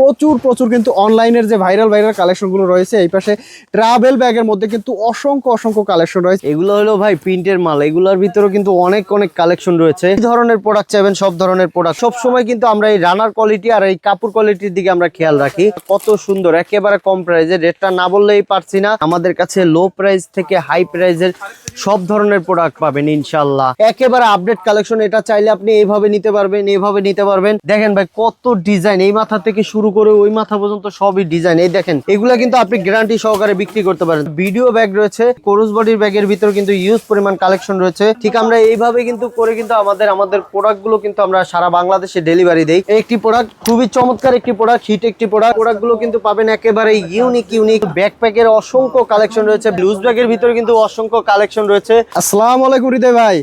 প্রচুর প্রচুর কিন্তু অনলাইনের যে ভাইরাল ভাইরাল কালেকশনগুলো রয়েছে এই পাশে ট্রাভেল ব্যাগের মধ্যে কিন্তু অসংখ্য অসংখ্য কালেকশন রয়েছে। এগুলো হলো ভাই প্রিন্টের মাল এগুলোর ভিতরেও কিন্তু অনেক অনেক কালেকশন রয়েছে। এই ধরনের প্রোডাক্ট চাইবেন সব ধরনের প্রোডাক্ট সব সময় কিন্তু আমরা এই রানার কোয়ালিটি আর এই কাপড় কোয়ালিটির দিকে আমরা খেয়াল রাখি। কত সুন্দর একেবারে কম প্রাইসে রেটটা না বললেই পারছি না। আমাদের কাছে লো প্রাইস থেকে হাই প্রাইসের সব ধরনের প্রোডাক্ট পাবেন ইনশাল্লাহ। একেবারে আপডেট কালেকশন এটা চাইলে আপনি এইভাবে নিতে পারবেন এইভাবে নিতে পারবেন। দেখেন ভাই কত ডিজাইন এই মাথা থেকে শুরু করে ওই মাথা পর্যন্ত সবই ডিজাইন এই দেখেন, এগুলা কিন্তু আপনি গ্যারান্টি সহকারে বিক্রি করতে পারেন। ভিডিও ব্যাগ রয়েছে কোরস বডির ব্যাগের ভিতরে কিন্তু ইউজ পরিমাণ কালেকশন রয়েছে। ঠিক আমরা এইভাবে কিন্তু করে কিন্তু আমাদের আমাদের প্রোডাক্টগুলো কিন্তু আমরা সারা বাংলাদেশে ডেলিভারি দেই। একটি প্রোডাক্ট খুবই চমৎকার একটি প্রোডাক্ট হিট একটি প্রোডাক্ট প্রোডাক্টগুলো কিন্তু পাবেন একেবারে ইউনিক ইউনিক ব্যাকপ্যাকের অসংখ্য কালেকশন রয়েছে। ব্লুজ ব্যাগের ভিতরে কিন্তু অসংখ্য কালেকশন রয়েছে। আসসালামু আলাইকুম হৃদয় ভাই।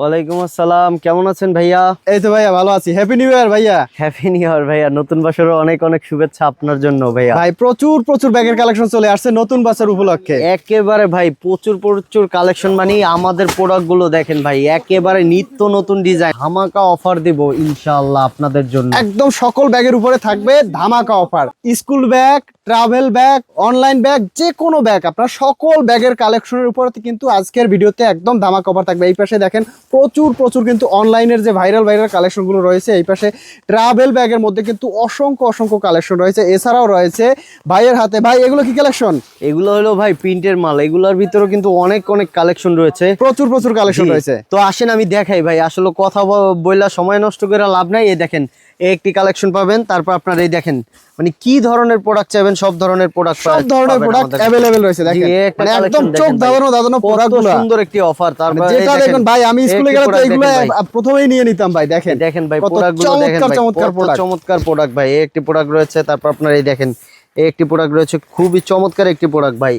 ওয়ালাইকুম আসসালাম কেমন আছেন ভাইয়া? এই তো ভাইয়া ভালো আছি। হ্যাপি নিউ ইয়ার ভাইয়া। হ্যাপি নিউ ইয়ার ভাইয়া নতুন বছরের অনেক অনেক শুভেচ্ছা আপনার জন্য ভাইয়া। ভাই প্রচুর প্রচুর ব্যাগের কালেকশন চলে আসছে নতুন বছর উপলক্ষে। একেবারে ভাই প্রচুর প্রচুর কালেকশন মানে আমাদের প্রোডাক্টগুলো দেখেন ভাই একেবারে নিত্য নতুন ডিজাইন হামাকা অফার দেব ইনশাআল্লাহ আপনাদের জন্য। একদম সকল ব্যাগের উপরে থাকবে ধামাকা offer school bag travel bag online bag যে কোনো ব্যাগ আপনার সকল ব্যাগের কালেকশনের উপরে কিন্তু আজকের ভিডিওতে একদম ধামাকা অফার থাকবে। এই পাশে দেখেন প্রচুর প্রচুর কিন্তু অনলাইনের যে ভাইরাল ভাইরাল কালেকশনগুলো রয়েছে এই পাশে ট্রাভেল ব্যাগের মধ্যে কিন্তু অসংখ্য অসংখ্য কালেকশন রয়েছে। এছাড়াও রয়েছে ভাইয়ের হাতে। ভাই এগুলো কি কালেকশন এগুলো হলো ভাই প্রিন্টের মাল। এগুলোর ভিতরেও কিন্তু অনেক অনেক কালেকশন রয়েছে। প্রচুর প্রচুর কালেকশন রয়েছে। তো আসেন আমি দেখাই ভাই। আসলে কথা বললে সময় নষ্ট করে লাভ নাই। এই দেখেন একটি কালেকশন পাবেন। তারপর আপনার এই দেখেন মানে কি ধরনের প্রোডাক্ট চাইবেন সব ধরনের প্রোডাক্ট সব ধরনের প্রোডাক্ট অ্যাভেলেবেল রয়েছে দেখেন। মানে একদম চোখ দাদানো দাদানো প্রোডাক্ট সুন্দর একটি অফার তারপর যেটা দেখেন, ভাই আমি স্কুলে গেলে তো এগুলো প্রথমেই নিয়ে নিতাম ভাই দেখেন। দেখেন ভাই কত প্রোডাক্টগুলো দেখেন চমৎকার চমৎকার প্রোডাক্ট চমৎকার প্রোডাক্ট ভাই। এই একটি প্রোডাক্ট রয়েছে তারপর আপনার এই দেখেন এই একটি প্রোডাক্ট রয়েছে খুবই চমৎকার একটি প্রোডাক্ট ভাই।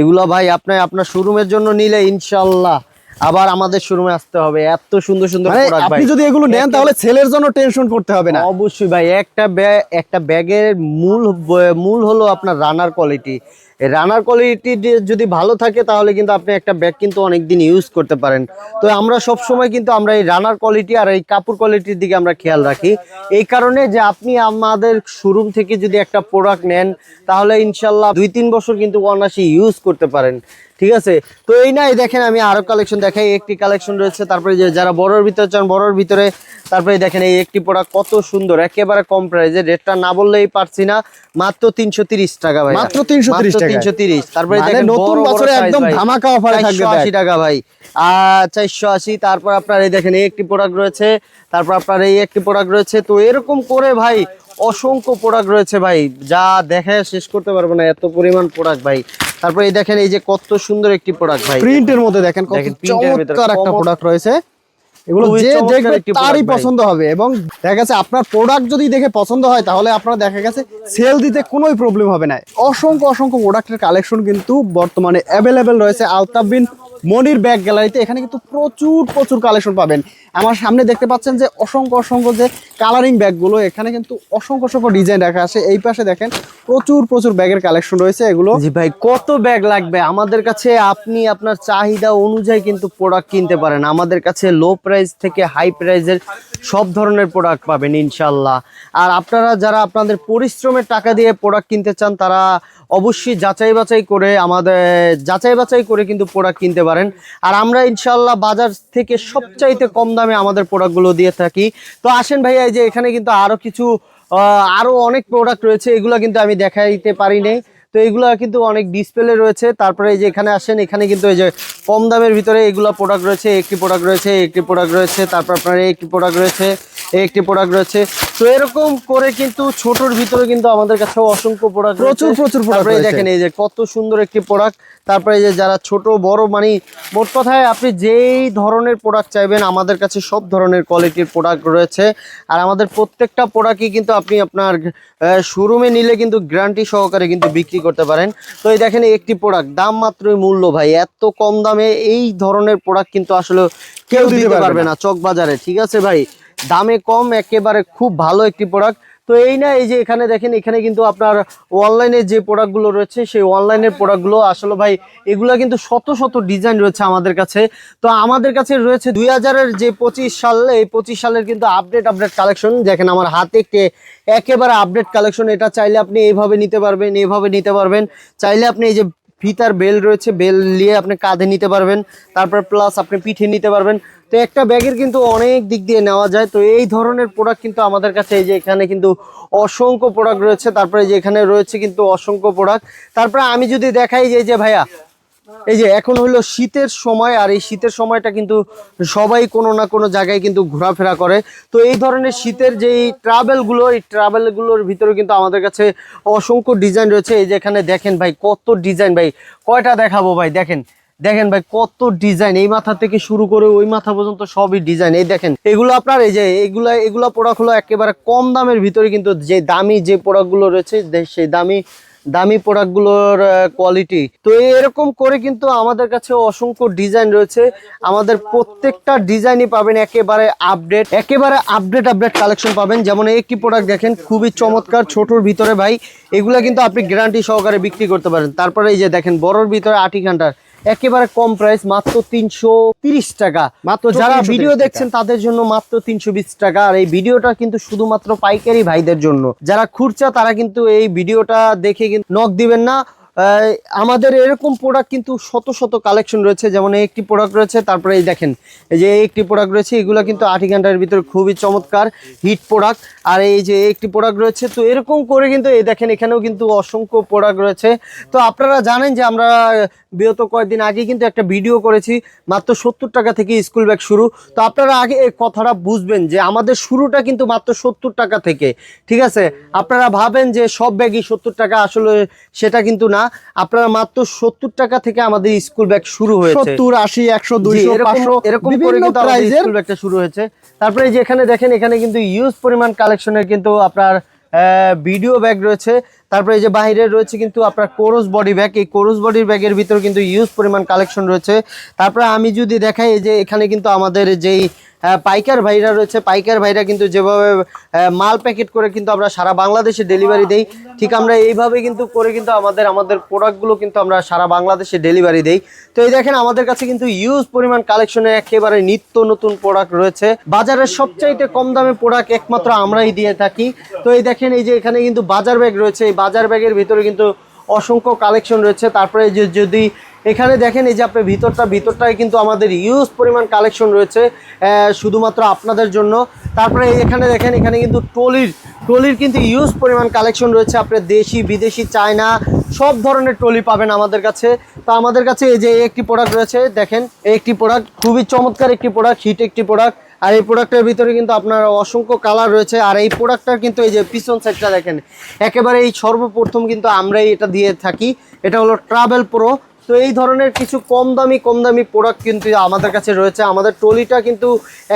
এগুলো ভাই আপনি আপনার শোরুমের জন্য নিলে ইনশাআল্লাহ আবার আমাদের শোরুমে আসতে হবে। এত সুন্দর সুন্দর মানে আপনি যদি এগুলো নেন তাহলে ছেলের জন্য টেনশন করতে হবে না। অবশ্যই ভাই একটা একটা ব্যাগের মূল মূল হলো আপনার রানার কোয়ালিটি রানার কোয়ালিটি যদি ভালো থাকে তাহলে কিন্তু আপনি একটা ব্যাগ কিন্তু অনেক দিন ইউজ করতে পারেন। তো আমরা সব সময় কিন্তু আমরা এই রানার কোয়ালিটি আর এই কাপড় কোয়ালিটির দিকে আমরা খেয়াল রাখি। এই কারণে যে আপনি আমাদের শোরুম থেকে যদি একটা প্রোডাক্ট নেন তাহলে ইনশাল্লাহ দুই তিন বছর কিন্তু অনায়াসে ইউজ করতে পারেন। ঠিক আছে তো এই না এই দেখেন আমি আরও কালেকশন দেখাই একটি কালেকশন রয়েছে তারপরে যে যারা বড়র ভিতরে চান বড়র ভিতরে তারপরে দেখেন এই একটি প্রোডাক্ট কত সুন্দর একেবারে কম প্রাইসে রেটটা না বললেই পারছি না মাত্র তিনশো তিরিশ টাকা ভাই মাত্র 330 টাকায়। তিনশো তিরিশ তারপরে মানে দেখেন নতুন বছরে একদম। ধামাকা অফারে থাকবে 480 ব্যাগ। টাকা ভাই আর চারশো আশি তারপর আপনার এই দেখেন এই একটি প্রোডাক্ট রয়েছে তারপর আপনার এই একটি প্রোডাক্ট রয়েছে তো এরকম করে ভাই অসংখ্য প্রোডাক্ট রয়েছে ভাই যা দেখে শেষ করতে পারব না এত পরিমাণ প্রোডাক্ট ভাই তারপর এই দেখেন এই যে কত সুন্দর একটি প্রোডাক্ট ভাই। প্রিন্টের মধ্যে দেখেন কত চমৎকার একটা প্রোডাক্ট রয়েছে। এগুলো যে দেখবে তারই পছন্দ হবে এবং দেখা গেছে আপনার প্রোডাক্ট যদি দেখে পছন্দ হয় তাহলে আপনার দেখা গেছে সেল দিতে কোনো প্রবলেম হবে না। অসংখ্য অসংখ্য প্রোডাক্টের কালেকশন কিন্তু বর্তমানে অ্যাভেলেবেল রয়েছে। আলতাবিন মনির ব্যাগ গ্যালারিতে এখানে কিন্তু প্রচুর প্রচুর কালেকশন পাবেন। আমার সামনে দেখতে পাচ্ছেন যে অসংখ্য অসংখ্য যে কালারিং ব্যাগগুলো এখানে কিন্তু অসংখ্য অসংখ্য ডিজাইন রাখা আছে। এই পাশে দেখেন প্রচুর প্রচুর ব্যাগের কালেকশন রয়েছে এগুলো। জি ভাই, কত ব্যাগ লাগবে? আমাদের কাছে আপনি আপনার চাহিদা অনুযায়ী কিন্তু প্রোডাক্ট কিনতে পারেন। আমাদের কাছে লো প্রাইস থেকে হাই প্রাইসের সব ধরনের প্রোডাক্ট পাবেন ইনশাল্লাহ আর আপনারা যারা আপনাদের পরিশ্রমের টাকা দিয়ে প্রোডাক্ট কিনতে চান, তারা অবশ্যই যাচাই বাছাই করে আমাদের, যাচাই বাছাই করে কিন্তু প্রোডাক্ট কিনতে পারেন। আর আমরা ইনশাল্লাহ বাজার থেকে সবচাইতে কম দামে আমাদের প্রোডাক্টগুলো দিয়ে থাকি। তো আসেন ভাইয়া, এই যে এখানে কিন্তু আরও কিছু আরও অনেক প্রোডাক্ট রয়েছে, এগুলো কিন্তু আমি দেখাইতে পারি নাই। তো এগুলো কিন্তু অনেক ডিসপ্লে রয়েছে। তারপরে এই যে এখানে আসেন এখানে কিন্তু এই যে কম দামের ভিতরে এগুলো প্রোডাক্ট রয়েছে একটি প্রোডাক্ট রয়েছে একটি প্রোডাক্ট রয়েছে তারপর আপনার একটি প্রোডাক্ট রয়েছে একটি প্রোডাক্ট রয়েছে। তো এরকম করে কিন্তু ছোটর ভিতরে কিন্তু আমাদের কাছে অসংখ্য প্রোডাক্ট প্রচুর প্রচুর রয়েছে। দেখেন এই যে কত সুন্দর একটি প্রোডাক্ট তারপরে যে যারা ছোট বড় মানে মোট কথায় আপনি যেই ধরনের প্রোডাক্ট চাইবেন আমাদের কাছে সব ধরনের কোয়ালিটির প্রোডাক্ট রয়েছে। আর আমাদের প্রত্যেকটা প্রোডাক্টই কিন্তু আপনি আপনার শোরুমে নিলে কিন্তু গ্যারান্টি সহকারে কিন্তু বিক্রি করতে পারেন। তো এই দেখেন একটি প্রোডাক্ট দাম মাত্রই মূল্য ভাই এত কম দামে এই ধরনের প্রোডাক্ট কিন্তু আসলে কেউ দিতে পারবে না। চক বাজারে ঠিক আছে ভাই? দামে কম একেবারে খুব ভালো একটি প্রোডাক্ট তো এই না, এই যে এখানে দেখেন, এখানে কিন্তু আপনার অনলাইনে যে প্রোডাক্টগুলো রয়েছে, সেই অনলাইনের প্রোডাক্টগুলো আসলে ভাই, এগুলা কিন্তু শত শত ডিজাইন রয়েছে আমাদের কাছে। তো আমাদের কাছে রয়েছে দুই হাজারের যে পঁচিশ সাল, এই পঁচিশ সালের কিন্তু আপডেট আপডেট কালেকশন দেখেন, আমার হাতে একেবারে আপডেট কালেকশন এটা চাইলে আপনি এইভাবে নিতে পারবেন, এইভাবে নিতে পারবেন। চাইলে আপনি এই যে ফিতার বেল রয়েছে, বেল নিয়ে আপনি কাঁধে নিতে পারবেন। তারপর প্লাস আপনি পিঠে নিতে পারবেন। তো একটা ব্যাগের কিন্তু অনেক দিক দিয়ে নেওয়া যায়। তো এই ধরনের প্রোডাক্ট কিন্তু আমাদের কাছে এই যে এখানে কিন্তু অসংখ্য প্রোডাক্ট রয়েছে। তারপরে যে এখানে রয়েছে কিন্তু অসংখ্য প্রোডাক্ট তারপরে আমি যদি দেখাই যে যে ভাইয়া, এই যে এখন হলো শীতের সময় আর এই শীতের সময়টা কিন্তু সবাই কোনো না কোনো জায়গায় কিন্তু ঘোরাফেরা করে। তো এই ধরনের শীতের যে ট্রাভেলগুলো এই ট্রাভেলগুলোর ভিতরে কিন্তু আমাদের কাছে অসংখ্য ডিজাইন রয়েছে। এই যে এখানে দেখেন ভাই, কত ডিজাইন ভাই। কয়টা দেখাবো ভাই? দেখেন। দেখেন ভাই, কত ডিজাইন এই মাথা থেকে শুরু করে ওই মাথা পর্যন্ত সবই ডিজাইন এই দেখেন, এগুলো আপনার এই যে এগুলা এগুলা প্রোডাক্ট হলো একেবারে কম দামের ভিতরে, কিন্তু যে দামি যে প্রোডাক্টগুলো রয়েছে সেই দামি দামি প্রোডাক্টগুলোর কোয়ালিটি তো এরকম করে কিন্তু আমাদের কাছে অসংখ্য ডিজাইন রয়েছে। আমাদের প্রত্যেকটা ডিজাইনই পাবেন একেবারে আপডেট একেবারে আপডেট আপডেট কালেকশন পাবেন। যেমন একটি প্রোডাক্ট দেখেন, খুবই চমৎকার, ছোটর ভিতরে ভাই। এগুলা কিন্তু আপনি গ্যারান্টি সহকারে বিক্রি করতে পারেন। তারপরে এই যে দেখেন, বড়োর ভিতরে আটি ঘণ্টার একেবারে কম প্রাইস মাত্র তিনশো তিরিশ টাকা। মাত্র যারা ভিডিও দেখছেন তাদের জন্য মাত্র তিনশো বিশ টাকা। আর এই ভিডিওটা কিন্তু শুধুমাত্র পাইকারি ভাইদের জন্য। যারা খুঁড়ছা তারা কিন্তু এই ভিডিওটা দেখে কিন্তু নখ দিবেন না। আমাদের এরকম প্রোডাক্ট কিন্তু শত শত কালেকশন রয়েছে। যেমন এই একটি প্রোডাক্ট রয়েছে, তারপরে এই দেখেন, এই যে একটি প্রোডাক্ট রয়েছে, এগুলো কিন্তু আটি ঘণ্টার ভিতরে খুবই চমৎকার হিট প্রোডাক্ট আর এই যে একটি প্রোডাক্ট রয়েছে, তো এরকম করে কিন্তু এই দেখেন, এখানেও কিন্তু অসংখ্য প্রোডাক্ট রয়েছে। তো আপনারা জানেন যে আমরা বিগত কয়েকদিন আগে কিন্তু একটা ভিডিও করেছি, মাত্র সত্তর টাকা থেকে স্কুল ব্যাগ শুরু। তো আপনারা আগে এই কথাটা বুঝবেন যে আমাদের শুরুটা কিন্তু মাত্র সত্তর টাকা থেকে, ঠিক আছে? আপনারা ভাবেন যে সব ব্যাগই সত্তর টাকা, আসলে সেটা কিন্তু না। আপনারা মাত্র সত্তর টাকা থেকে আমাদের স্কুল ব্যাগ শুরু হয়েছে। সত্তর আশি একশো দুইশো এরকম- পাঁচশো এরকম করে কিন্তু স্কুল ব্যাগটা শুরু হয়েছে। তারপরে যে এখানে দেখেন এখানে কিন্তু ইউজ পরিমাণ কালেকশনের কিন্তু আপনার ভিডিও ব্যাগ রয়েছে। তারপরে এই যে বাইরে রয়েছে কিন্তু আপনার কোরস বডি ব্যাগ এই কোরস বডির ব্যাগের ভিতরে কিন্তু ইউজ পরিমাণ কালেকশন রয়েছে। তারপরে আমি যদি দেখাই, এই যে এখানে কিন্তু আমাদের যেই পাইকার ভাইরা রয়েছে, পাইকার ভাইরা কিন্তু যেভাবে মাল প্যাকেট করে কিন্তু আমরা সারা বাংলাদেশে ডেলিভারি দেই। ঠিক আমরা এইভাবে কিন্তু করে কিন্তু আমাদের আমাদের প্রোডাক্টগুলো কিন্তু আমরা সারা বাংলাদেশে ডেলিভারি দেই। তো এই দেখেন, আমাদের কাছে কিন্তু ইউজ পরিমাণ কালেকশনের একেবারে নিত্য নতুন প্রোডাক্ট রয়েছে। বাজারের সবচাইতে কম দামে প্রোডাক্ট একমাত্র আমরাই দিয়ে থাকি। তো এই দেখেন, এই যে এখানে কিন্তু বাজার ব্যাগ রয়েছে। এই বাজার ব্যাগের ভিতরে কিন্তু অসংখ্য কালেকশন রয়েছে। তারপরে যে যদি এখানে দেখেন, এই যে আপনি ভিতরটা, ভিতরটায় কিন্তু আমাদের ইউজ পরিমাণ কালেকশন রয়েছে শুধুমাত্র আপনাদের জন্য। তারপরে এখানে দেখেন, এখানে কিন্তু ট্রলির ট্রলির কিন্তু ইউজ পরিমাণ কালেকশন রয়েছে। আপনার দেশি, বিদেশি, চায়না, সব ধরনের ট্রলি পাবেন আমাদের কাছে। তো আমাদের কাছে এই যে একটি প্রোডাক্ট রয়েছে, দেখেন, একটি প্রোডাক্ট খুবই চমৎকার একটি প্রোডাক্ট হিট একটি প্রোডাক্ট আর এই প্রোডাক্টের ভিতরে কিন্তু আপনার অসংখ্য কালার রয়েছে। আর এই প্রোডাক্টটার কিন্তু এই যে পিছন সাইডটা দেখেন, একেবারে এই সর্বপ্রথম কিন্তু আমরাই এটা দিয়ে থাকি। এটা হলো ট্রাভেল প্রো তো এই ধরনের কিছু কম দামি কম দামি প্রোডাক্ট কিন্তু আমাদের কাছে রয়েছে। আমাদের ট্রলিটা কিন্তু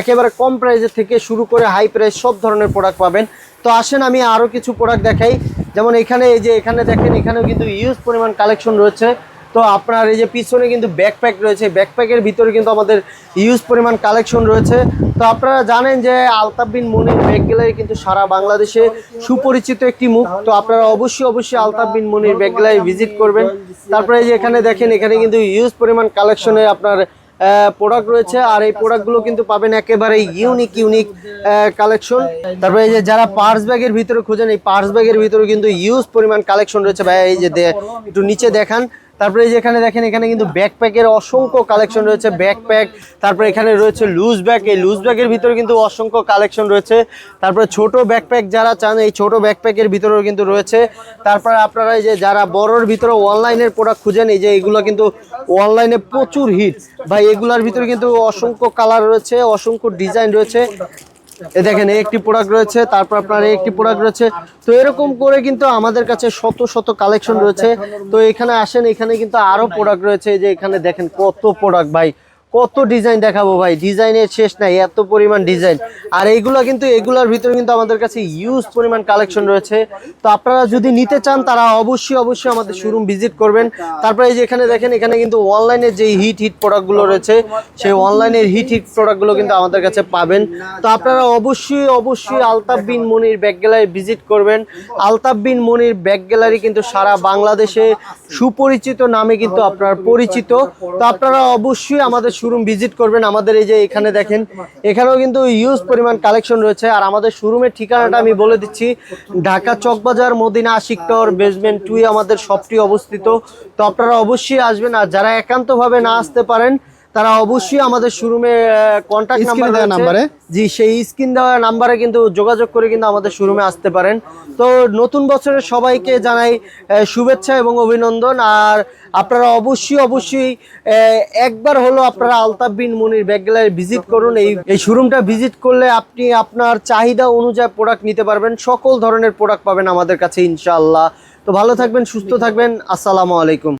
একেবারে কম প্রাইসের থেকে শুরু করে হাই প্রাইস সব ধরনের প্রোডাক্ট পাবেন। তো আসেন আমি আরও কিছু প্রোডাক্ট দেখাই। যেমন এখানে এই যে এখানে দেখেন, এখানেও কিন্তু ইউজ পরিমাণ কালেকশন রয়েছে। তো আপনার এই যে পিছনে কিন্তু ব্যাকপ্যাক রয়েছে ব্যাকপ্যাকের ভিতরে কিন্তু আমাদের ইউজ পরিমাণ কালেকশন রয়েছে। তো আপনারা জানেন যে আলতাফ বিন মনির ব্যাগ গ্যালারি কিন্তু সারা বাংলাদেশে সুপরিচিত একটি মুখ। তো আপনারা অবশ্যই অবশ্যই Altaf bin Monir bag gallery visit করবেন। তারপরে এই যে এখানে দেখেন, এখানে কিন্তু ইউজ পরিমাণ কালেকশনে আপনার প্রোডাক্ট রয়েছে। আর এই প্রোডাক্টগুলো কিন্তু পাবেন একেবারে ইউনিক ইউনিক কালেকশন তারপরে এই যে যারা পার্স ব্যাগের ভিতরে খোঁজেন, এই পার্স ব্যাগের ভিতরে কিন্তু ইউজ পরিমাণ কালেকশন রয়েছে। ভাই এই যে একটু নিচে দেখান। তারপরে এখানে দেখেন, এখানে কিন্তু ব্যাকপ্যাকের অসংখ্য কালেকশন রয়েছে। ব্যাকপ্যাক তারপরে এখানে রয়েছে লুজ ব্যাগ এই লুজ ব্যাগের ভিতরে কিন্তু অসংখ্য কালেকশন রয়েছে। তারপরে ছোট ব্যাকপ্যাক যারা চান, এই ছোট ব্যাকপ্যাকের ভিতরেও কিন্তু রয়েছে। তারপরে আপনারা এই যে যারা বড়র ভিতরে অনলাইনের প্রোডাক্ট খুঁজেন, এই যে এগুলো কিন্তু অনলাইনে প্রচুর হিট ভাই, এগুলার ভিতরে কিন্তু অসংখ্য কালার রয়েছে, অসংখ্য ডিজাইন রয়েছে। এ দেখেন এই একটি প্রোডাক্ট রয়েছে, তারপর আপনার এই একটি প্রোডাক্ট রয়েছে। তো এরকম করে কিন্তু আমাদের কাছে শত শত কালেকশন রয়েছে। তো এখানে আসেন, এখানে কিন্তু আরও প্রোডাক্ট রয়েছে। যে এখানে দেখেন কত প্রোডাক্ট ভাই। কত ডিজাইন দেখাবো ভাই? ডিজাইনের শেষ নাই, এত পরিমাণ ডিজাইন আর এইগুলো কিন্তু, এগুলার ভিতরে কিন্তু আমাদের কাছে ইউজ পরিমাণ কালেকশন রয়েছে। তো আপনারা যদি নিতে চান, তারা অবশ্যই অবশ্যই আমাদের শোরুম ভিজিট করবেন। তারপরে এই যে এখানে দেখেন, এখানে কিন্তু অনলাইনে যে হিট হিট প্রোডাক্টগুলো রয়েছে, সেই অনলাইনের হিট হিট প্রোডাক্টগুলো কিন্তু আমাদের কাছে পাবেন। তো আপনারা অবশ্যই অবশ্যই Altaf bin Monir bag gallery visit করবেন। আলতাফ বিন মনির ব্যাগ গ্যালারি কিন্তু সারা বাংলাদেশে সুপরিচিত নামে কিন্তু আপনার পরিচিত। তো আপনারা অবশ্যই আমাদের শোরুম ভিজিট করবেন আমাদের এই যে এখানে দেখেন। এখানেও কিন্তু ইউজ পরিমাণ কালেকশন রয়েছে। আর আমাদের শোরুমের ঠিকানাটা আমি বলে দিচ্ছি। Dhaka Chawkbazar, Madina Ashiq tower basement two আমাদের শপটি অবস্থিত। তো আপনারা অবশ্যই আসবেন। আর যারা একান্তভাবে না আসতে পারেন তারা অবশ্যই আমাদের শোরুমে কন্ট্যাক্ট নাম্বার দেওয়া নাম্বারে? জি সেই স্ক্রিন দেওয়া নাম্বারে কিন্তু যোগাযোগ করে কিন্তু আমাদের শোরুমে আসতে পারেন। তো নতুন বছরের সবাইকে জানাই শুভেচ্ছা এবং অভিনন্দন। আর আপনারা অবশ্যই অবশ্যই একবার হলো আপনারা Altaf bin Monir bag gallery visit করুন। এই এই শোরুমটা ভিজিট করলে আপনি আপনার চাহিদা অনুযায়ী প্রোডাক্ট নিতে পারবেন। সকল ধরনের প্রোডাক্ট পাবেন আমাদের কাছে ইনশাআল্লাহ। তো ভালো থাকবেন সুস্থ থাকবেন। আসসালামু আলাইকুম।